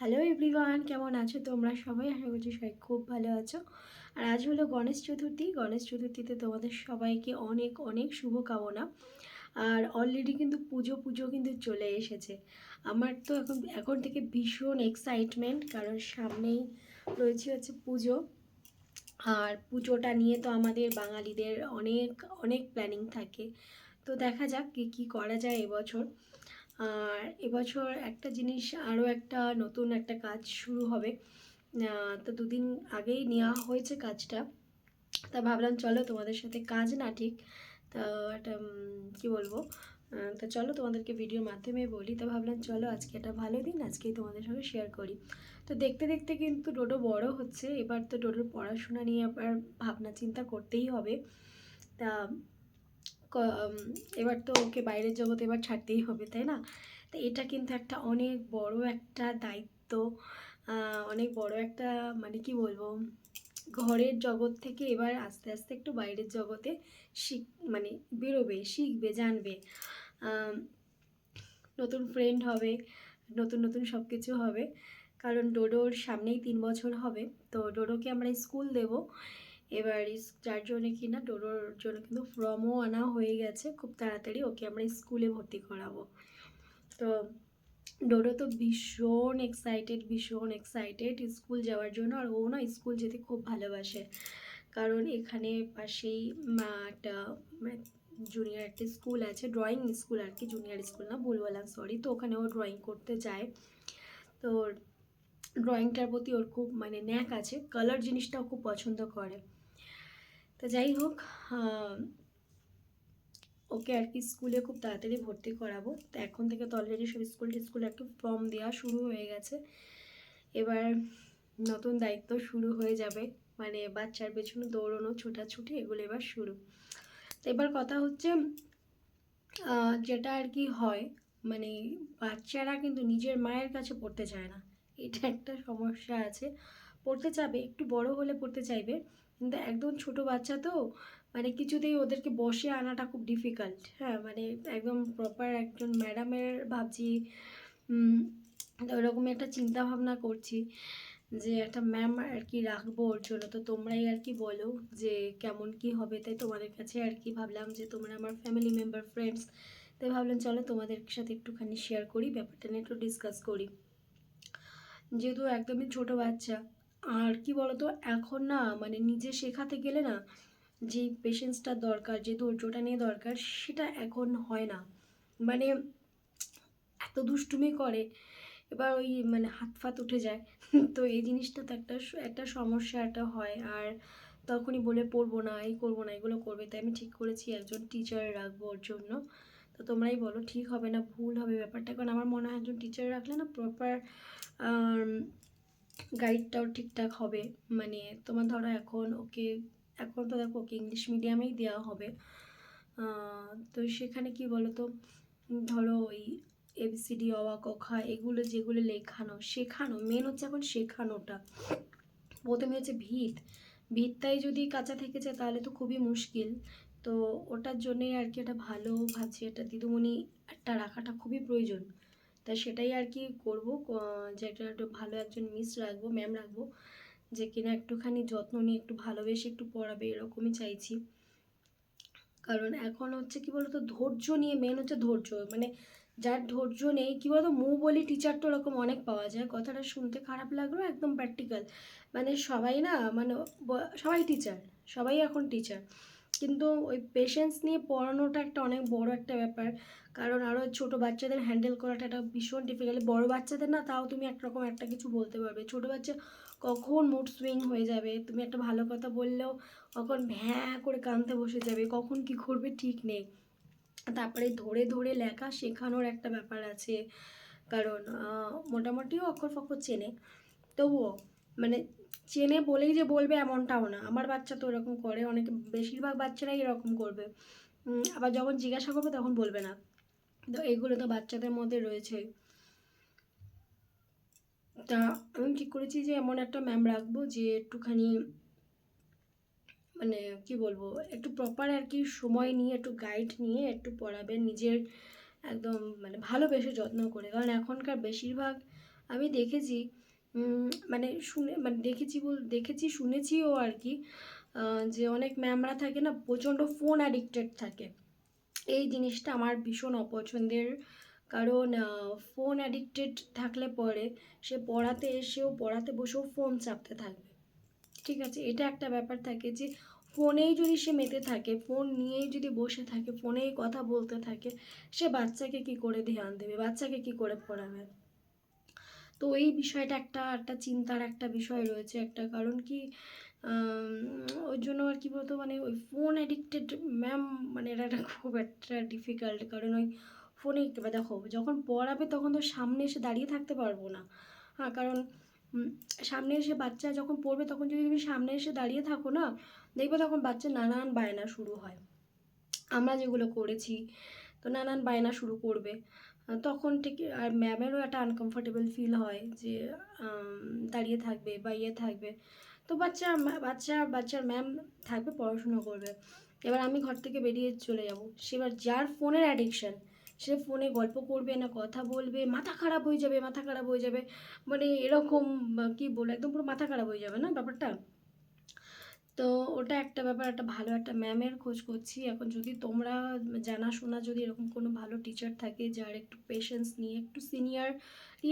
Hello everyone কেমন আছো তোমরা সবাই? আশা করছি সবাই খুব ভালো আছো। আর আজ হলো গণেশ চতুর্থী। গণেশ চতুর্থীতে তোমাদের সবাইকে অনেক অনেক শুভকামনা। আর অলরেডি কিন্তু পুজো পুজো কিন্তু চলে এসেছে। আমার তো এখন এখন থেকে ভীষণ এক্সাইটমেন্ট কারণ সামনেই রয়েছে হচ্ছে পুজো। আর পুজোটা নিয়ে তো আমাদের বাঙালিদের অনেক অনেক প্ল্যানিং থাকে। তো দেখা যাক কী কী করা যায় এবছর। আর এবছর একটা জিনিস আরও একটা নতুন একটা কাজ শুরু হবে। তো দুদিন আগেই নেওয়া হয়েছে কাজটা। তা ভাবলাম চলো তোমাদের সাথে কাজ না ঠিক, তা একটা কী বলব? তো চলো তোমাদেরকে ভিডিওর মাধ্যমে বলি। তো ভাবলাম চলো আজকে একটা ভালো দিন, আজকেই তোমাদের সঙ্গে শেয়ার করি। তো দেখতে দেখতে কিন্তু ডোডো বড় হচ্ছে, এবার তো ডোডোর পড়াশোনা নিয়ে আবার ভাবনা চিন্তা করতেই হবে। তা এবার তো ওকে বাইরের জগতে এবার ছাড়তেই হবে, তাই না? তো এটা কিন্তু একটা অনেক বড় একটা দায়িত্ব অনেক বড় একটা মানে কি বলব, ঘরের জগৎ থেকে এবার আস্তে আস্তে একটু বাইরের জগতে শিখ মানে বেরোবে, শিখবে, জানবে। নতুন ফ্রেন্ড হবে, নতুন নতুন সব কিছু হবে। কারণ ডোডোর সামনেই তিন বছর হবে, তো ডোডোকে আমরা স্কুল দেব। এবার যার জন্য কি না ডোডোর জন্য কিন্তু ফর্মও আনা হয়ে গেছে, খুব তাড়াতাড়ি ওকে আমরা স্কুলে ভর্তি করাবো। তো ডোডো তো ভীষণ এক্সাইটেড ভীষণ এক্সাইটেড স্কুল যাওয়ার জন্য, আর ও না স্কুল যেতে খুব ভালোবাসে। কারণ এখানে পাশেই একটা জুনিয়র একটা স্কুল আছে ড্রয়িং স্কুল আর কি জুনিয়র স্কুল না ভুল বললাম সরি তো ওখানে ও ড্রয়িং করতে যায়। তো ড্রয়িংটার প্রতি ওর খুব মানে ন্যাক আছে কালার জিনিসটাও খুব পছন্দ করে। তো যাই হোক ওকে আর কি স্কুলে খুব তাড়াতাড়ি ভর্তি করাবো। তো এখন থেকে তো অলরেডি সব স্কুল টিস্কুল কি ফর্ম দেওয়া শুরু হয়ে গেছে। এবার নতুন দায়িত্ব শুরু হয়ে যাবে। মানে বাচ্চার পেছনে দৌড়নো, ছোটাছুটি এগুলো এবার শুরু। তো এবার কথা হচ্ছে যেটা আর কি হয় মানে বাচ্চারা কিন্তু নিজের মায়ের কাছে পড়তে চায় না। এটা একটা সমস্যা আছে। পড়তে চাবে, একটু বড় হলে পড়তে চাইবে। কিন্তু একদম ছোট বাচ্চা তো মানে কিছুতেই ওদেরকে বসে আনাটা খুব ডিফিকাল্ট হ্যাঁ মানে একদম প্রপার একজন ম্যাডামের ভাবছি ওরকমই একটা চিন্তা ভাবনা করছি যে একটা ম্যাম আর কি রাখব ওর জন্য, তো তোমরাই আর কি বলো যে কেমন কি হবে, তাই তোমাদের কাছে আর কি ভাবলাম যে তোমরা আমার ফ্যামিলি মেম্বার ফ্রেন্ডস তাই ভাবলাম চলো তোমাদের সাথে একটুখানি শেয়ার করি, ব্যাপারটা নিয়ে একটু ডিসকাস করি। যেহেতু একদমই ছোট বাচ্চা আর কি বলতো, এখন না মানে নিজে শেখাতে গেলে না যে পেশেন্সটা দরকার, যে ধৈর্যটা নিয়ে দরকার, সেটা এখন হয় না। মানে এত দুষ্টুমি করে, এবার ওই মানে হাত ফাত উঠে যায়। তো এই জিনিসটা তো একটা একটা সমস্যা একটা হয়। আর তখনই বলে পড়ব না, এই করব না, এগুলো করবে। তাই আমি ঠিক করেছি, একজন টিচার রাখব ওর জন্য। তো তোমরাই বলো, ঠিক হবে না, ভুল হবে ব্যাপারটা। কারণ আমার মনে হয় একজন টিচার রাখলে না প্রপার গাইডটাও ঠিকঠাক হবে। মানে তোমার ধরো এখন ওকে, এখন তো দেখো ওকে ইংলিশ মিডিয়ামেই দেওয়া হবে। তো সেখানে কি বলো তো ধরো ওই এবিসিডি অওয়া কখা এগুলো যেগুলো লেখানো, শেখানো মেন হচ্ছে এখন শেখানোটা। প্রথমে হচ্ছে ভিত। ভিতটাই যদি কাঁচা থেকে যায় তাহলে তো খুবই মুশকিল। তো ওটার জন্যই আর কি এটা ভালো ভাবছি। এটা দিদিমণি একটা রাখাটা খুবই প্রয়োজন। তা সেটাই আর কি করব যে একটা একটু ভালো একজন মিস রাখব ম্যাম রাখব, যে কিনা একটুখানি যত্ন নিয়ে একটু ভালোবেসে একটু পড়াবে, এরকমই চাইছি। কারণ এখন হচ্ছে কি বলতো, ধৈর্য নিয়ে মেন হচ্ছে ধৈর্য। মানে যার ধৈর্য নেই, কী বলতো, মু বলি টিচার তো ওরকম অনেক পাওয়া যায়, কথাটা শুনতে খারাপ লাগল একদম প্র্যাকটিক্যাল মানে সবাই না মানে সবাই টিচার সবাই এখন টিচার কিন্তু ওই পেশেন্স নিয়ে পড়ানোটা একটা অনেক বড় একটা ব্যাপার। কারণ আরও ছোট বাচ্চাদের হ্যান্ডেল করাটা একটা ভীষণ ডিফিকাল্ট বড় বাচ্চাদের না তাও তুমি একরকম একটা কিছু বলতে পারবে। ছোট বাচ্চা কখন মুড সুইং হয়ে যাবে? তুমি একটা ভালো কথা বললেও কখন ভ্যাঁ করে কাঁদতে বসে যাবে কখন কি করবে ঠিক নেই। তারপরে ধরে ধরে লেখা শেখানোর একটা ব্যাপার আছে। কারণ আহ, মোটামুটি অক্ষর ফক্ষর চেনে। তবুও মানে চেনে বলেই যে বলবে এমনটাও না। আমার বাচ্চা তো এরকম করে অনেকে বেশিরভাগ বাচ্চারাই এরকম করবে। আবার যখন জিজ্ঞাসা করবে তখন বলবে না। তো এগুলো তো বাচ্চাদের মধ্যে রয়েছে। তা আমি ঠিক করেছি যে এমন একটা ম্যাম রাখব যে একটুখানি মানে কি বলব, একটু প্রপার আর কি সময় নিয়ে, একটু গাইড নিয়ে, একটু পড়াবেন নিজের একদম মানে ভালোবেসে যত্ন করে। কারণ এখনকার বেশিরভাগ আমি দেখেছি মানে শুনে মানে দেখেছি বল, দেখেছি, শুনেছিও আর কি যে অনেক ম্যামরা থাকে না, প্রচণ্ড ফোন অ্যাডিক্টেড থাকে। এই জিনিসটা আমার ভীষণ অপছন্দের। কারণ ফোন অ্যাডিক্টেড থাকলে পরে সে পড়াতে এসেও, পড়াতে বসেও ফোন চাপতে থাকবে। ঠিক আছে? এটা একটা ব্যাপার থাকে যে ফোনেই যদি সে মেতে থাকে ফোন নিয়েই যদি বসে থাকে ফোনেই কথা বলতে থাকে, সে বাচ্চাকে কি করে ধ্যান দেবে? বাচ্চাকে কি করে পড়াবে? তো এই বিষয়টা একটা একটা চিন্তার একটা বিষয় রয়েছে। একটা কারণ কি ওই জন্য আর কি বলতো মানে ওই ফোন অ্যাডিক্টেড ম্যাম মানে এটা একটা খুব একটা ডিফিকাল্ট কারণ ওই ফোনে দেখো, যখন পড়াবে তখন তো সামনে এসে দাঁড়িয়ে থাকতে পারব না। হ্যাঁ কারণ সামনে এসে বাচ্চা যখন পড়বে, তখন যদি তুমি সামনে এসে দাঁড়িয়ে থাকো না, দেখবে তখন বাচ্চা নানান বায়না শুরু হয়। আমরা যেগুলো করেছি, তো নানান বায়না শুরু করবে। তখন ঠিক আর ম্যামেরও একটা আনকমফোর্টেবল ফিল হয় যে দাঁড়িয়ে থাকবে বা ইয়ে থাকবে। তো বাচ্চা বাচ্চা, বাচ্চার ম্যাম থাকবে, পড়াশুনো করবে। এবার আমি ঘর থেকে বেরিয়ে চলে যাব। সেবার যার ফোনের অ্যাডিকশান সে ফোনে গল্প করবে না, কথা বলবে, মাথা খারাপ হয়ে যাবে, মাথা খারাপ হয়ে যাবে। মানে এরকম কি বলব, একদম পুরো মাথা খারাপ হয়ে যাবে না ব্যাপারটা? তো ওটা একটা ব্যাপার, একটা ভালো একটা ম্যামের খোঁজ করছি। এখন যদি তোমরা জানাশোনা যদি এরকম কোনো ভালো টিচার থাকে, যার একটু পেশেন্স নিয়ে, একটু সিনিয়র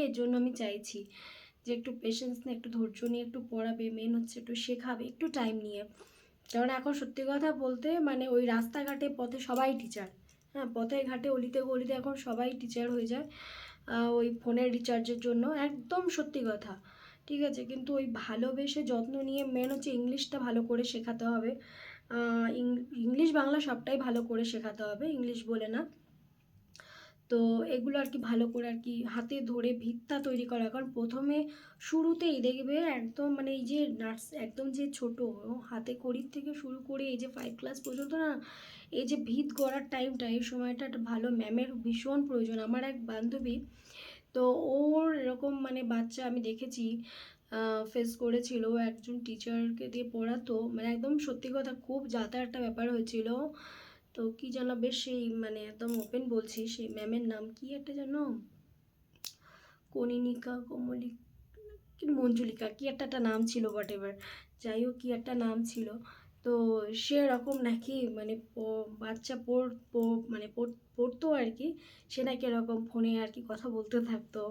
এর জন্য আমি চাইছি। যে একটু পেশেন্স নিয়ে, একটু ধৈর্য নিয়ে একটু পড়াবে মেন হচ্ছে একটু শেখাবে, একটু টাইম নিয়ে। কারণ এখন সত্যি কথা বলতে মানে ওই রাস্তাঘাটে পথে সবাই টিচার হ্যাঁ পথে ঘাটে, অলিতে গলিতে এখন সবাই টিচার হয়ে যায় ওই ফোনের রিচার্জের জন্য। একদম সত্যি কথা। ঠিক আছে? কিন্তু ওই ভালোবেসে যত্ন নিয়ে মেন হচ্ছে ইংলিশটা ভালো করে শেখাতে হবে। ইংলিশ বাংলা সবটাই ভালো করে শেখাতে হবে, ইংলিশ বলে না। তো এগুলো আর কি ভালো করে আর কি হাতে ধরে ভিত্তা তৈরি করা। কারণ প্রথমে শুরুতেই দেখবে একদম মানে এই যে নার্স একদম যে ছোট, হাতে কড়ির থেকে শুরু করে এই যে ফাইভ ক্লাস পর্যন্ত না, এই যে ভিত গড়ার টাইমটা এই সময়টা একটা ভালো ম্যামের ভীষণ প্রয়োজন। আমার এক বান্ধবী, তো ওর এরকম মানে বাচ্চা আমি দেখেছি ফেস করেছিল একজন টিচারকে দিয়ে পড়াতো। মানে একদম সত্যি কথা খুব যাতা একটা ব্যাপার হয়েছিল। তো কি যেন বেশ সেই মানে একদম ওপেন বলছি, সেই ম্যামের নাম কি একটা যেন? কনিনিকা কমলি কি মঞ্জুলিকা, কি একটা একটা নাম ছিল হোয়াট এভার যাই হোক কি একটা নাম ছিল। তো সেরকম নাকি মানে বাচ্চা পড় মানে পড়তো আর কি, সে নাকি এরকম ফোনে আর কি কথা বলতে থাকতো।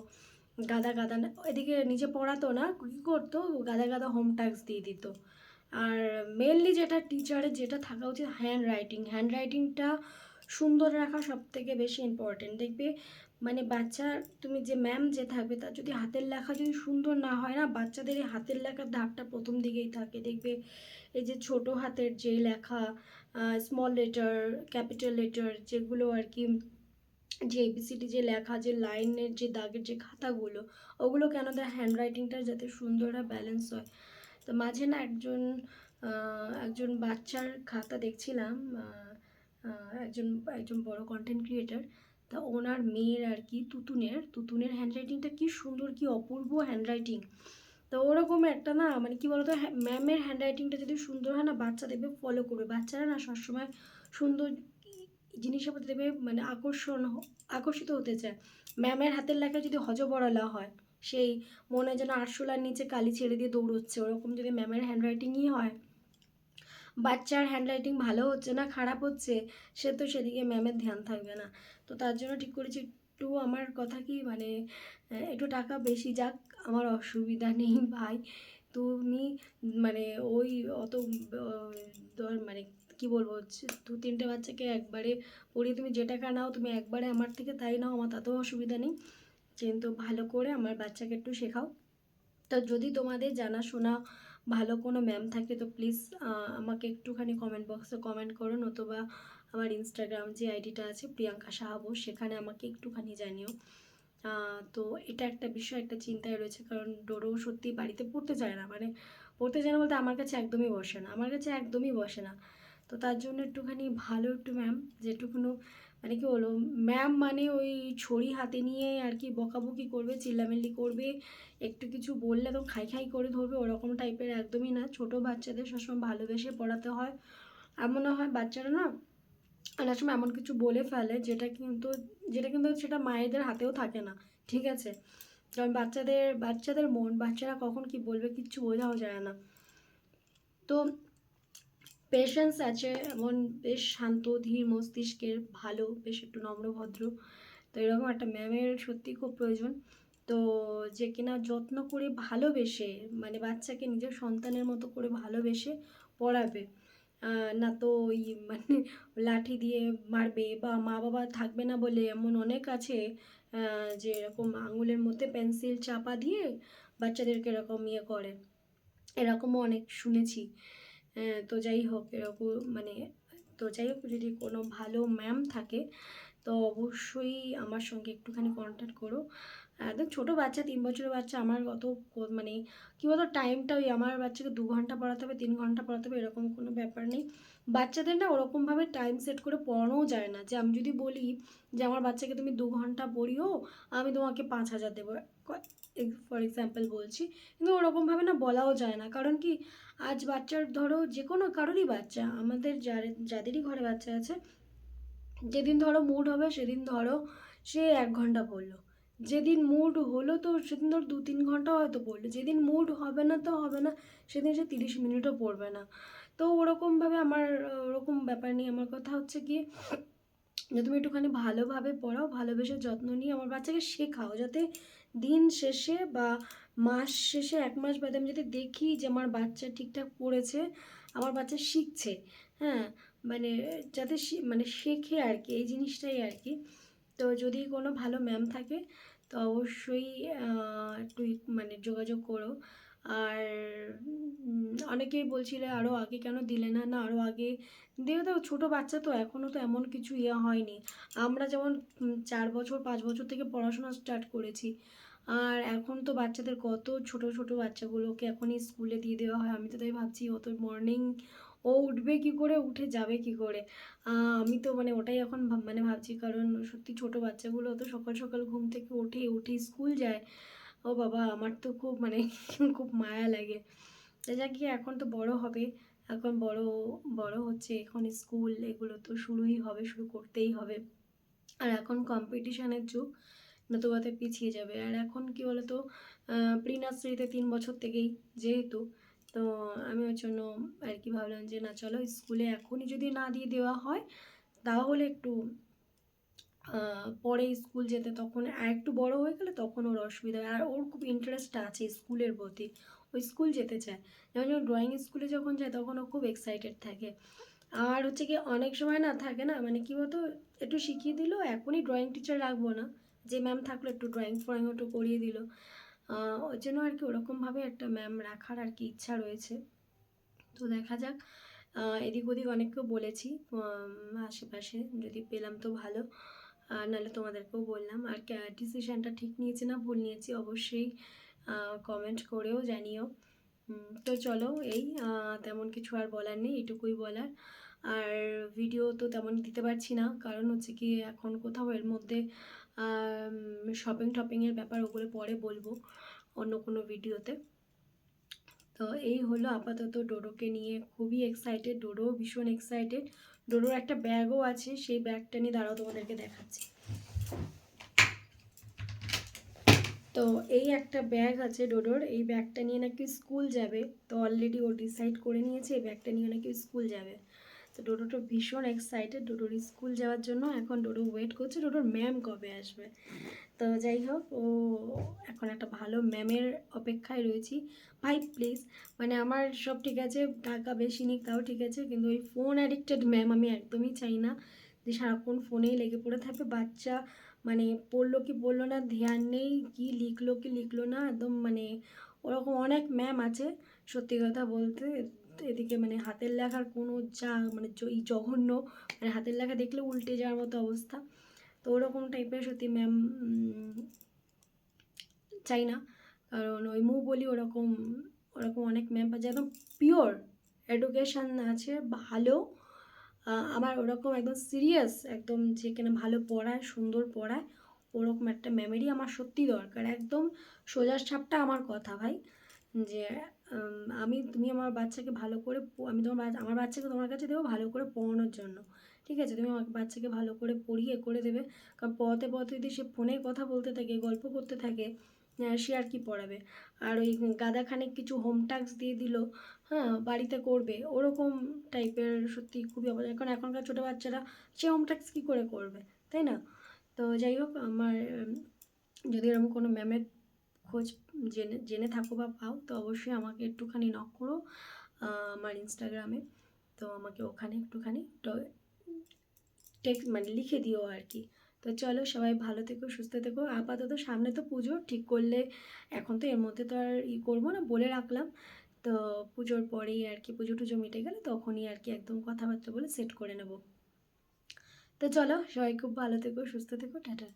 গাদা গাদা না- এদিকে নিজে পড়াতো না, কী করতো? গাদা গাদা হোম টাস্ক দিয়ে দিত। আর মেনলি যেটা টিচারের যেটা থাকা উচিত হ্যান্ড রাইটিং হ্যান্ড রাইটিংটা সুন্দর রাখা সব থেকে বেশি ইম্পর্টেন্ট দেখবে মানে বাচ্চা, তুমি যে ম্যাম যে থাকবে, তার যদি হাতের লেখা যদি সুন্দর না হয় না, বাচ্চাদের এই হাতের লেখার ধাপটা প্রথম দিকেই থাকে। দেখবে এই যে ছোট হাতের যে লেখা স্মল লেটার ক্যাপিটাল লেটার যেগুলো আর কি, যে এবিসিডি যে লেখা, যে লাইনের যে দাগের যে খাতাগুলো, ওগুলো কেন দেয়? হ্যান্ড রাইটিংটা যাতে সুন্দর আর ব্যালেন্স হয়। তো মাঝে না একজন একজন বাচ্চার খাতা দেখছিলাম একজন একজন বড় কন্টেন্ট ক্রিয়েটার তা ওনার মেয়ের আর কি, তুতুনের তুতুনের হ্যান্ডরাইটিংটা কী সুন্দর, কী অপূর্ব হ্যান্ডরাইটিং তো ওরকম একটা না মানে কি বলতো ম্যামের হ্যান্ডরাইটিংটা যদি সুন্দর হয় না, বাচ্চা দেখবে ফলো করবে। বাচ্চারা না সবসময় সুন্দর জিনিসের প্রতি দেখবে মানে আকর্ষণ, আকর্ষিত হতে চায়। ম্যামের হাতের লেখা যদি হজবরলা হয় সেই মনে হয় যেন আরশোলার নিচে কালি ছেড়ে দিয়ে দৌড়চ্ছে। ওরকম যদি ম্যামের হ্যান্ডরাইটিংই হয়। বাচ্চার হ্যান্ডরাইটিং ভালো হচ্ছে না, খারাপ হচ্ছে, সে তো সেদিকে ম্যামের ধ্যান থাকবে না। তো তার জন্য ঠিক করেছি, একটু আমার কথা কি মানে একটু টাকা বেশি যাক, আমার অসুবিধা নেই ভাই। তুমি মানে ওই অত মানে কি বলব দু তিনটে বাচ্চাকে একবারে পড়িয়ে তুমি যে টাকা নাও, তুমি একবারে আমার থেকে তাই নাও, আমার তাতেও অসুবিধা নেই। কিন্তু ভালো করে আমার বাচ্চাকে একটু শেখাও। তো যদি তোমাদের জানাশোনা ভালো কোনো ম্যাম থাকে, তো প্লিজ আমাকে একটুখানি কমেন্ট বক্সে কমেন্ট করো নতুবা আমার ইনস্টাগ্রাম যে আইডিটা আছে প্রিয়াঙ্কা সাহাবো সেখানে আমাকে একটুখানি জানিও। তো এটা একটা বিষয়, একটা চিন্তায় রয়েছে, কারণ ডোরো সত্যি বাড়িতে পড়তে চায় না মানে পড়তে চায় না বলতে আমার কাছে একদমই বসে না, আমার কাছে একদমই বসে না। তো তার জন্য একটুখানি ভালো একটু ম্যাম যেটুকুনো মানে কি বলব ম্যাম মানে ওই ছড়ি হাতে নিয়ে আর কি বকাবকি করবে, চিল্লামিল্লি করবে, একটু কিছু বললে তো খাই খাই করে ধরবে, ওরকম টাইপের একদমই না। ছোট বাচ্চাদের সবসময় ভালোবেসে পড়াতে হয়। এমনও হয় বাচ্চারা না অনেক সময় এমন কিছু বলে ফেলে যেটা কিন্তু যেটা কিন্তু সেটা মায়েদের হাতেও থাকে না। ঠিক আছে? কারণ বাচ্চাদের বাচ্চাদের মন, বাচ্চারা কখন কি বলবে কিচ্ছু বোঝাও যায় না। তো পেশেন্স আছে, এমন বেশ শান্ত, ধীর মস্তিষ্কের, ভালো, বেশ একটু নম্র, ভদ্র। তো এরকম একটা ম্যামের সত্যি খুব প্রয়োজন। তো যে কিনা যত্ন করে ভালোবেসে মানে বাচ্চাকে নিজের সন্তানের মতো করে ভালোবেসে পড়াবে না তো ওই মানে লাঠি দিয়ে মারবে বা মা বাবা থাকবে না বলে এমন অনেক আছে যে এরকম আঙুলের মধ্যে পেন্সিল চাপা দিয়ে বাচ্চাদেরকে এরকম ইয়ে করে। এরকমও অনেক শুনেছি। তো যাই হোক, এরকম মানে তো যাই হোক, যদি কোনো ভালো ম্যাম থাকে, তো অবশ্যই আমার সঙ্গে একটুখানি কন্ট্যাক্ট করো। একদম ছোটো বাচ্চা, তিন বছরের বাচ্চা, আমার অত মানে কী বলতো টাইমটা ওই আমার বাচ্চাকে দু ঘণ্টা পড়াতে হবে, তিন ঘণ্টা পড়াতে হবে, এরকম কোনো ব্যাপার নেই। বাচ্চাদের না ওরকমভাবে টাইম সেট করে পড়ানোও যায় না। যে আমি যদি বলি যে, আমার বাচ্চাকে তুমি দু ঘণ্টা পড়িও, আমি তোমাকে পাঁচ হাজার দেবো। ফর এক্সাম্পল বলছি। কিন্তু ওরকমভাবে না বলাও যায় না। কারণ কি আজ বাচ্চার ধরো যে কোনো কারোরই বাচ্চা, আমাদের যাদেরই ঘরে বাচ্চা আছে, যেদিন ধরো মুড হবে সেদিন ধরো সে এক ঘণ্টা পড়ল। যেদিন মুড হলো তো সেদিন ধরো দু তিন ঘণ্টা হয়তো পড়ল, যেদিন মুড হবে না তো হবে না, সেদিন সে তিরিশ মিনিটও পড়বে না। তো ওরকমভাবে আমার, ওরকম ব্যাপার নেই আমার কথা হচ্ছে কি, যে তুমি একটুখানি ভালোভাবে পড়াও, ভালোবেসে যত্ন নিয়ে আমার বাচ্চাকে শেখাও, যাতে দিন শেষে বা মাস শেষে এক মাস বাদে আমি যদি দেখি যে আমার বাচ্চা ঠিকঠাক পড়েছে, আমার বাচ্চা শিখছে হ্যাঁ? মানে যাতে মানে শেখে আর কি এই জিনিসটাই আর কি তো যদি কোনো ভালো ম্যাম থাকে, তো অবশ্যই একটু মানে যোগাযোগ করো। আর অনেকেই বলছিলে আরও আগে কেন দিলে না? না আরও আগে দেবে তো ছোটো বাচ্চা তো এখনও তো এমন কিছু ইয়ে হয়নি। আমরা যেমন চার বছর, পাঁচ বছর থেকে পড়াশোনা স্টার্ট করেছি আর এখন তো বাচ্চাদের কত ছোট ছোট বাচ্চাগুলোকে এখনই স্কুলে দিয়ে দেওয়া হয়। আমি তো তাই ভাবছি, ও তো মর্নিং ও উঠবে কি করে, উঠে যাবে কি করে? আমি তো মানে ওটাই এখন মানে ভাবছি, কারণ সত্যি ছোট বাচ্চাগুলো তো সকাল সকাল ঘুম থেকে উঠে উঠে স্কুল যায়। ও বাবা, আমার তো খুব মানে খুব মায়া লাগে। যা কি এখন তো বড় হবে। এখন বড় বড় হচ্ছে, এখন স্কুল এগুলো তো শুরুই হবে, শুরু করতেই হবে। আর এখন কম্পিটিশানের যুগ। নতুবাতে পিছিয়ে যাবে। আর এখন কি বলতো প্রি নার্সারিতে তিন বছর থেকেই যেহেতু, তো আমি ওর জন্য আর কি ভাবলাম যে না চলো স্কুলে এখনই যদি না দিয়ে দেওয়া হয়, তাহলে একটু পরে স্কুল যেতে তখন আর একটু বড় হয়ে গেলে তখন ওর অসুবিধা হয়। আর ওর খুব ইন্টারেস্ট আছে স্কুলের প্রতি ও স্কুল যেতে চায়। যেমন যখন ড্রয়িং স্কুলে যখন যায় তখন ও খুব এক্সাইটেড থাকে। আর হচ্ছে কি অনেক সময় না থাকে না মানে কি বলতো, একটু শিখিয়ে দিল, এখনই ড্রয়িং টিচার রাখব না। যে ম্যাম থাকল একটু ড্রয়িং ফ্রয়িং একটু করিয়ে দিল। ওর জন্য আর কি ওরকমভাবে একটা ম্যাম রাখার আর কি ইচ্ছা রয়েছে। তো দেখা যাক এদিক ওদিক অনেককেও বলেছি আশেপাশে যদি পেলাম তো ভালো। আর নাহলে তোমাদেরকেও বললাম। আর ডিসিশানটা ঠিক নিয়েছি না ভুল নিয়েছি অবশ্যই কমেন্ট করেও জানিও। তো চলো এই তেমন কিছু আর বলার নেই, এটুকুই বলার। আর ভিডিও তো তেমন দিতে পারছি না, কারণ হচ্ছে কি এখন কোথাও এর মধ্যে শপিং টপিংয়ের ব্যাপার ওগুলো পরে বলব অন্য কোনো ভিডিওতে তো। এই হলো আপাতত ডোডোকে নিয়ে খুবই এক্সাইটেড ডোডো ভীষণ এক্সাইটেড ডোডোর একটা ব্যাগও আছে, সেই ব্যাগটা নিয়ে দাঁড়াও তোমাদেরকে দেখাচ্ছি। তো এই একটা ব্যাগ আছে ডোডোর, এই ব্যাগটা নিয়ে নাকি স্কুল যাবে। তো অলরেডি ও ডিসাইড করে নিয়েছে, এই ব্যাগটা নিয়ে নাকি স্কুল যাবে। তো ডোডোটা ভীষণ এক্সাইটেড ডোডোর স্কুল যাওয়ার জন্য এখন ডোডো ওয়েট করছে, ডোডোর ম্যাম কবে আসবে? তো যাই হোক, ও এখন একটা ভালো ম্যামের অপেক্ষায় রয়েছি। ভাই প্লিজ মানে আমার সব ঠিক আছে, টাকা বেশি নিক, তাও ঠিক আছে, কিন্তু ওই ফোন অ্যাডিক্টেড ম্যাম আমি একদমই চাই না যে সারাক্ষণ ফোনেই লেগে পড়ে থাকবে। বাচ্চা মানে পড়ল কি পড়ল না, ধ্যান নেই, কি লিখলো কি লিখলো না, একদম মানে ওরকম অনেক ম্যাম আছে, সত্যি কথা বলতে এদিকে মানে হাতের লেখার কোনো যা মানে এই জঘন্য মানে হাতের লেখা দেখলে উল্টে যাওয়ার মতো অবস্থা। তো ওরকম টাইপের সত্যি ম্যাম চাই না। কারণ ওই মুখ বলি ওরকম ওরকম অনেক ম্যাম আছে। একদম পিওর এডুকেশান আছে, ভালো। আমার ওরকম একদম সিরিয়াস একদম যেখানে ভালো পড়ায়, সুন্দর পড়ায়, ওরকম একটা মেমোরি আমার সত্যি দরকার। একদম সোজা সাপটা আমার কথা ভাই। যে আমি, তুমি আমার বাচ্চাকে ভালো করে আমি তোমার আমার বাচ্চাকে তোমার কাছে দেবো ভালো করে পড়ানোর জন্য। ঠিক আছে? তুমি আমার বাচ্চাকে ভালো করে পড়িয়ে করে দেবে। কারণ পথে পথে যদি সে ফোনে কথা বলতে থাকে, গল্প করতে থাকে সে আর কি পড়াবে? আর ওই গাদাখানেক কিছু হোম টাস্ক দিয়ে দিল হ্যাঁ বাড়িতে করবে, ওরকম টাইপের সত্যি খুবই অবাক এখন এখনকার ছোটো বাচ্চারা সে হোম টাস্ক কী করে করবে? তাই না? তো যাই হোক, আমার, যদি এরকম কোনো ম্যামের খোঁজ জেনে জেনে থাকো বা পাও, তো অবশ্যই আমাকে একটুখানি নক করো আমার ইনস্টাগ্রামে তো আমাকে ওখানে একটুখানি টেক্সট মানে লিখে দিও আর কি। তো চলো সবাই ভালো থেকো, সুস্থ থেকো। আপাতত সামনে তো পুজো, ঠিক করলে এখন তো এর মধ্যে তো আর ই করব না, বলে রাখলাম। তো পুজোর পরেই আর কি, পুজো টুজো মিটে গেলে তখনই আর কি একদম কথাবার্তা বলে সেট করে নেব। তো চলো সবাই খুব ভালো থেকো, সুস্থ থেকো, টাটা।